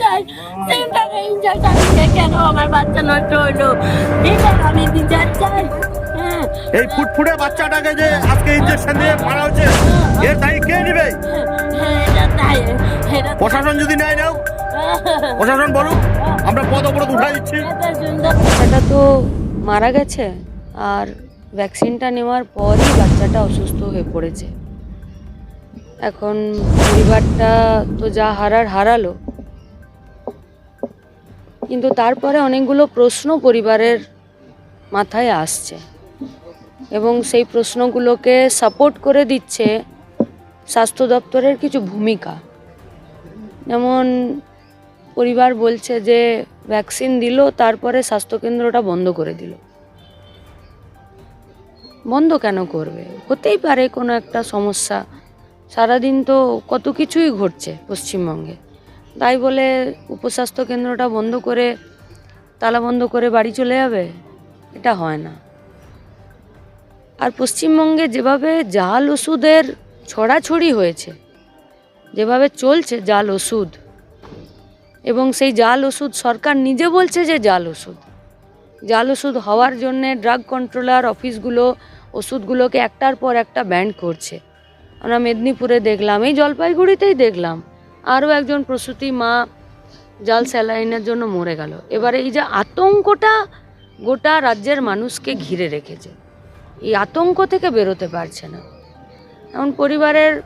চাই। তিন টাকা ইঞ্জেকশন দিয়ে কেন আমার বাচ্চা নষ্ট হলো? এটা আমি বিচার চাই। হ্যাঁ। এই ফুটফুটে বাচ্চাটাকে যে আজকে ইঞ্জেকশন দিয়ে মারা হচ্ছে এর দায়ী কে নেবে? হ্যাঁ, প্রশাসন যদি নেয় নাও। প্রশাসন বলুক আমরা পদ অবরোধ উঠাই দিচ্ছি। বাচ্চাটা তো মারা গেছে আর ভ্যাকসিনটা নেওয়ার পরই বাচ্চাটা অসুস্থ হয়ে পড়েছে। এখন পরিবারটা তো যা হারার হারালো। কিন্তু তারপরে অনেকগুলো প্রশ্ন পরিবারের মাথায় আসছে। এবং সেই প্রশ্নগুলোকে সাপোর্ট করে দিচ্ছে স্বাস্থ্য দপ্তরের কিছু ভূমিকা। যেমন পরিবার বলছে যে ভ্যাকসিন দিল, তারপরে স্বাস্থ্যকেন্দ্রটা বন্ধ করে দিল। বন্ধ কেন করবে? হতেই পারে কোনো একটা সমস্যা। সারাদিন তো কত কিছুই ঘটছে পশ্চিমবঙ্গে। তাই বলে উপস্বাস্থ্য কেন্দ্রটা বন্ধ করে, তালা বন্ধ করে বাড়ি চলে যাবে? এটা হয় না। আর পশ্চিমবঙ্গে যেভাবে জাল ওষুধের ছড়াছড়ি হয়েছে, যেভাবে চলছে জাল ওষুধ, এবং সেই জাল ওষুধ সরকার নিজে বলছে যে জাল ওষুধ জাল ওষুধ হওয়ার জন্যে ড্রাগ কন্ট্রোলার অফিসগুলো ওষুধগুলোকে একটার পর একটা ব্যান্ড করছে। আমরা মেদিনীপুরে দেখলাম, এই জলপাইগুড়িতেই দেখলাম। আরও একজন প্রসূতি মা জাল স্যালাইনের জন্য মরে গেল। এবারে এই যে আতঙ্কটা গোটা রাজ্যের মানুষকে ঘিরে রেখেছে। এই আতঙ্ক থেকে বেরোতে পারছে না। এমন পরিবারের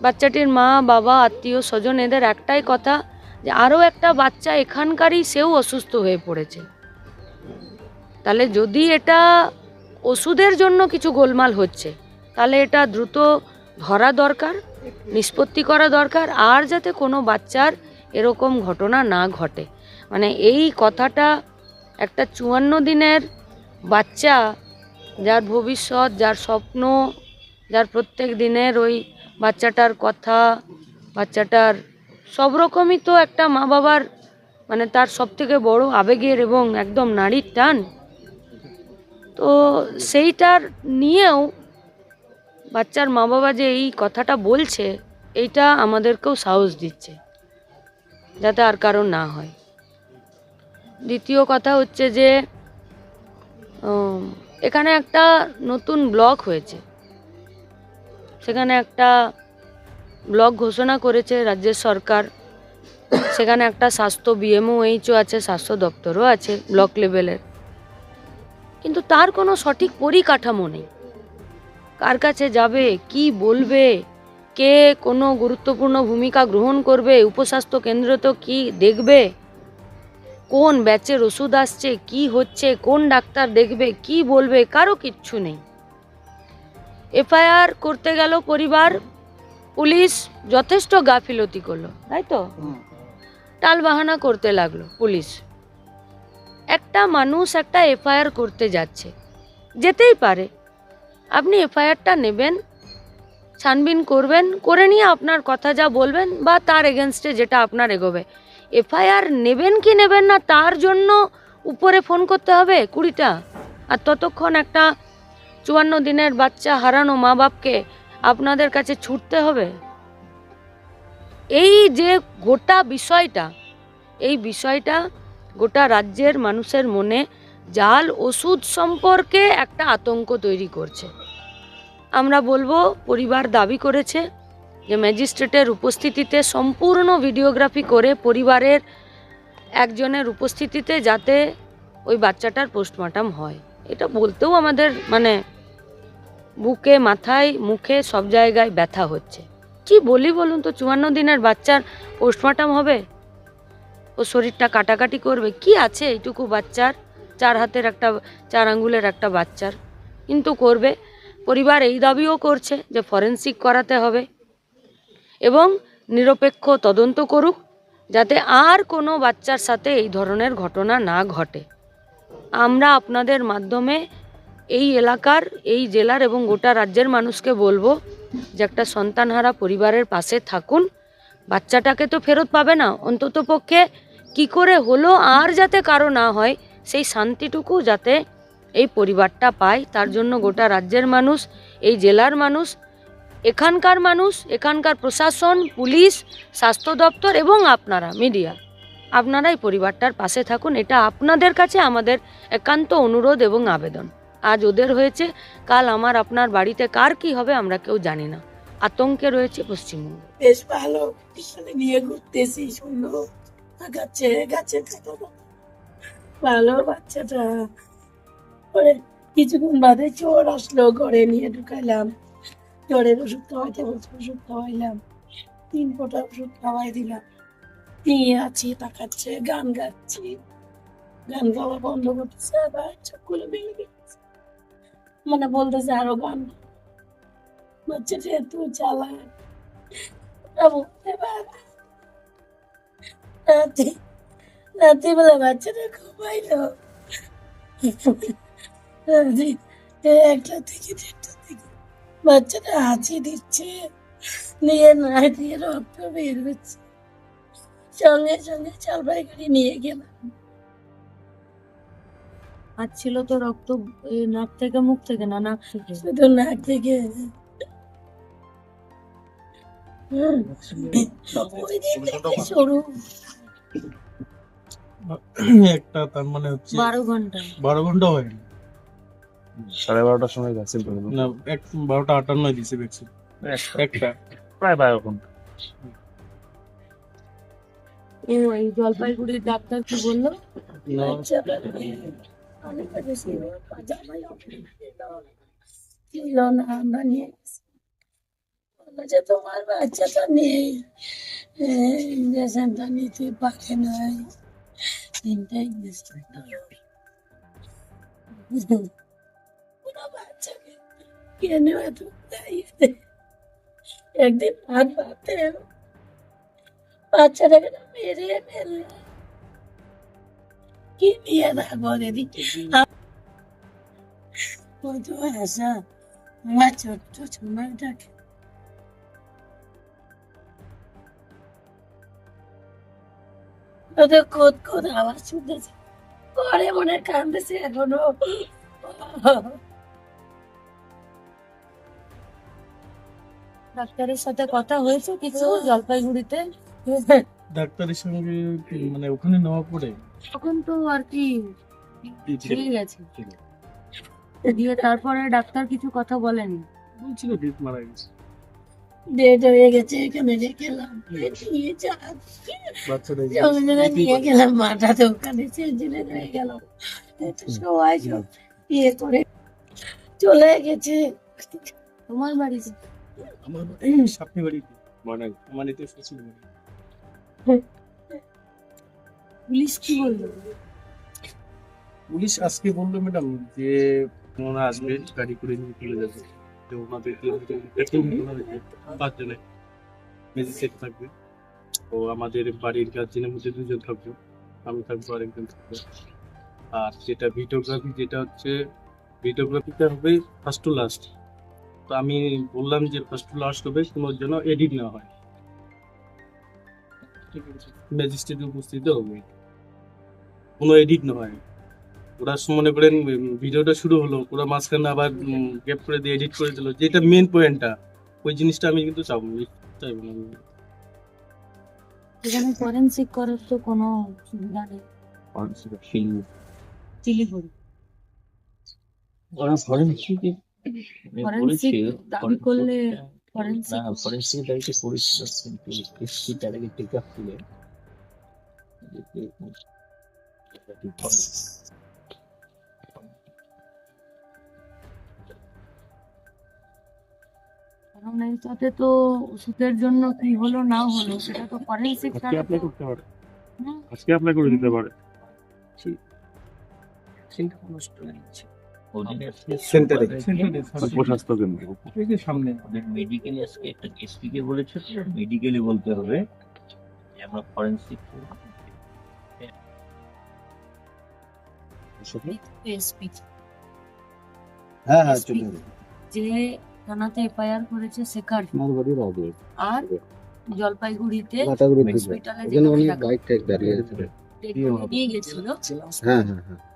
বাচ্চাটির মা, বাবা, আত্মীয়, স্বজন এদের একটাই কথা যে আরও একটা বাচ্চা এখানকারই সেও অসুস্থ হয়ে পড়েছে। তাহলে যদি এটা ওষুধের জন্য কিছু গোলমাল হচ্ছে, তাহলে এটা দ্রুত ধরা দরকার। নিষ্পত্তি করা দরকার আর যাতে কোনো বাচ্চার এরকম ঘটনা না ঘটে। মানে এই কথাটা একটা চুয়ান্ন দিনের বাচ্চা যার ভবিষ্যৎ, যার স্বপ্ন, যার প্রত্যেক দিনের ওই বাচ্চাটার কথা, বাচ্চাটার সব রকমই তো একটা মা বাবার মানে তার সব থেকে বড় আবেগের এবং একদম নারীর টান। তো সেইটার নিয়েও বাচ্চার মা বাবা যে এই কথাটা বলছে, এইটা আমাদেরকেও সাহস দিচ্ছে, যাতে আর কারণ না হয়। দ্বিতীয় কথা হচ্ছে যে এখানে একটা নতুন ব্লক হয়েছে। সেখানে একটা ব্লক ঘোষণা করেছে রাজ্যের সরকার। সেখানে একটা স্বাস্থ্য বিএমও এইচও আছে, স্বাস্থ্য দপ্তরও আছে ব্লক লেভেলের। কিন্তু তার কোনো সঠিক পরিকাঠামো নেই। কার কাছে যাবে কি বলবে কে কোনো গুরুত্বপূর্ণ ভূমিকা গ্রহণ করবে উপস্বাস্থ্য কেন্দ্র তো কি দেখবে কোন ব্যাচের ওষুধ আসছে কি হচ্ছে কোন ডাক্তার দেখবে কি বলবে কারও কিচ্ছু নেই। এফআইআর করতে গেল পরিবার পুলিশ যথেষ্ট গাফিলতি করল তাই তো? টালবাহানা করতে লাগল পুলিশ। একটা মানুষ একটা এফআইআর করতে যাচ্ছে যেতেই পারে আপনি এফআইআরটা নেবেন, ছানবিন করবেন, করে নিয়ে আপনার কথা যা বলবেন বা তার এগেনস্টে যেটা আপনার এগোবে। এফআইআর নেবেন কি নেবেন না, তার জন্য উপরে ফোন করতে হবে কুড়িটা। আর ততক্ষণ একটা চুয়ান্ন দিনের বাচ্চা হারানো মা বাপকে আপনাদের কাছে ছুটতে হবে। এই যে গোটা বিষয়টা, এই বিষয়টা গোটা রাজ্যের মানুষের মনে জাল ওষুধ সম্পর্কে একটা আতঙ্ক তৈরি করছে। আমরা বলব, পরিবার দাবি করেছে যে ম্যাজিস্ট্রেটের উপস্থিতিতে সম্পূর্ণ ভিডিওগ্রাফি করে পরিবারের একজনের উপস্থিতিতে যাতে ওই বাচ্চাটার পোস্টমর্টম হয়। এটা বলতেও আমাদের মানে বুকে, মাথায়, মুখে সব জায়গায় ব্যথা হচ্ছে। কি বলি বলুন তো, চুয়ান্ন দিনের বাচ্চার পোস্টমর্টম হবে? ও শরীরটা কাটাকাটি করবে। কি আছে এইটুকু বাচ্চার? চার হাতের একটা, চার আঙ্গুলের একটা বাচ্চার। কিন্তু করবে। পরিবার এই দাবিও করছে যে ফরেন্সিক করাতে হবে এবং নিরপেক্ষ তদন্ত করুক যাতে আর কোনো বাচ্চার সাথে এই ধরনের ঘটনা না ঘটে। আমরা আপনাদের মাধ্যমে এই এলাকার, এই জেলার এবং গোটা রাজ্যের মানুষকে বলব যে একটা সন্তানহারা পরিবারের পাশে থাকুন। বাচ্চাটাকে তো ফেরত পাবে না। অন্তত পক্ষে কী করে হলো আর যাতে কারও না হয়, সেই শান্তিটুকু যাতে এই পরিবারটা পায়। তার জন্য গোটা রাজ্যের মানুষ, এই জেলার মানুষ, এখানকার মানুষ, এখানকার প্রশাসন, পুলিশ, স্বাস্থ্য দপ্তর এবং আপনারা, মিডিয়া। আপনারাই পরিবারটার পাশে থাকুন। এটা আপনাদের কাছে আমাদের একান্ত অনুরোধ এবং আবেদন। আজ ওদের হয়েছে, কাল আমার আপনার বাড়িতে কার কি হবে আমরা কেউ জানি না। আতঙ্কে রয়েছে পশ্চিমবঙ্গ। বেশ ভালো নিয়ে ঘুরতেছি গাছে ভালো বাচ্চাটা। পরে কিছুক্ষণ বাদে চোর আসলো, ঘরে নিয়ে ঢুকাইলাম। জ্বরের ওষুধ খাওয়াইতে বলছে, ওষুধ খাওয়াইলাম। তিন ফোঁটা ওষুধ খাওয়াই দিলাম। নিয়ে আছি, তাকাচ্ছে, গান গাচ্ছি। গান গাওয়া বন্ধ করতেছে, আবার চোখগুলো ভেঙে গেছে। মানে বলতেছে আরও গান। বাচ্চাটা এত চালাক ওরা বলতে পারে রাতে রাত্রিবেলা বাচ্চাটা ঘুমাইলো। একটা থেকে দেড়টা থেকে বাচ্চাটা হাঁচি দিচ্ছে। নিয়ে না দিয়ে রক্ত বের হচ্ছে। সঙ্গে সঙ্গে চালবাই করে নিয়ে গেলাম। ছিল তো রক্ত নাক থেকে মুখ থেকে না নাক থেকে? শুধু নাক থেকে। সরু একটা তার মানে হচ্ছে বারো ঘণ্টা। বারো ঘণ্টা হয়নি। সাড়ে বারোটার সময় ভ্যাকসিন করে না এক বারোটা আটান্নয় দিছে ভ্যাকসিন একটা। প্রায় বারো ঘণ্টা। ও এই জলপাইগুড়ির ডাক্তার কি বলল? না, ছিল আমরা নিয়ে বলল যে তোমার বাচ্চাটা নেই। ইঞ্জেকশনটা নিতে পারে নাই। তিনটা ইঞ্জেকশন কেন এত একদিন ভাত ভাতে বাচ্চাটাকে না মেরে ফেলল কি নিয়ে রাখব দিদি? ওই তো আসা আমার ছোট্ট সোনাটাকে ওদের কোদ কোদ আওয়াজ শুনতেছে। পরে মনে কান্দতেছে এখনও। ডাক্তারের সাথে কথা হয়েছে কিছু জলপাইগুড়িতে। ডাক্তারের সঙ্গে মানে ওখানে নেওয়া পড়ে? তখন তো আর কি ঠিক গেছে। দিয়ে তারপরে ডাক্তার কিছু কথা বলেনি। বলছিল ডেট মারা গেছে। ডেট হয়ে গেছে এখানে রেখে এলাম নিয়ে যা। নিয়ে গেলাম মাথাতে ওখানে হয়ে গেল। সবাই সব ইয়ে করে চলে গেছে। তোমার বাড়িতে আমার এই সামনে বাড়িতে মানে আমার এতে শ্বশুর বাড়ি পুলিশ কি বলল? পুলিশ আজকে বলল ম্যাডাম যে ওনারা আসবে গাড়ি করে নিয়ে চলে যাবে। তো ওনাদের পাঁচজনে ম্যাজিস্ট্রেট থাকবে। ও আমাদের বাড়ির গার্জেনের মধ্যে দুজন থাকব। আমি থাকব আরেকজন থাকব। আর যেটা ভিডিওগ্রাফি যেটা হচ্ছে ভিডিওগ্রাফিটা হবে ফার্স্ট টু লাস্ট আমি বললাম যে ফার্স্ট লাস্ট হবে কোনো যেন এডিট না হয়। ঠিক আছে। ম্যাজিস্ট্রেটের উপস্থিতি হবে। কোনো এডিট না হয়। ওরা মনে করেন ভিডিওটা শুরু হলো ওরা মাঝখানে আবার গ্যাপ করে দিয়ে এডিট করে দিল। যেটা মেন পয়েন্টটা ওই জিনিসটা আমি কিন্তু চাবো চাইব না। আমি। এখানে ফরেন্সিক করার তো কোনো সুবিধা নেই। ফরেন্সিক ফরেন্সিক দাবি করলে ফরেন্সিক ফরেন্সিক দাঁড়িয়ে করেছিল কিন্তু এসছি তার টেক আপ তুলে কারণ তো ওষুধের জন্য কি হলো না হলো সেটা তো ফরেন্সিক করতে পারে। আজকে অ্যাপ্লাই করে দিতে পারে। ওদের সেন্টারে সেন্টারে কেন্দ্র। যে সামনে। ওদের আজকে একটা এসপি কে বলেছে মেডিকেলে বলতে হবে। আমরা ফরেন্সিক হ্যাঁ হ্যাঁ, চলে যে থানাতে এফআইআর করেছে শেখার। আমার বাড়ির আর জলপাইগুড়িতে হসপিটালে নিয়ে গেছিল। হ্যাঁ হ্যাঁ হ্যাঁ।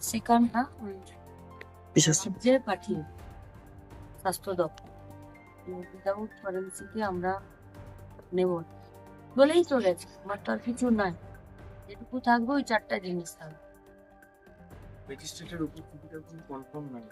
সেখানটা রাজ্যে পাঠিয়ে স্বাস্থ্য দপ্তর। উইদাউট ফরেন্সিকে আমরা নেব। বলেই চলেছে আমার তো আর কিছু নাই। যেটুকু থাকবে ওই চারটা জিনিস থাকবে। রেজিস্ট্রেটের উপর কনফার্ম নাই।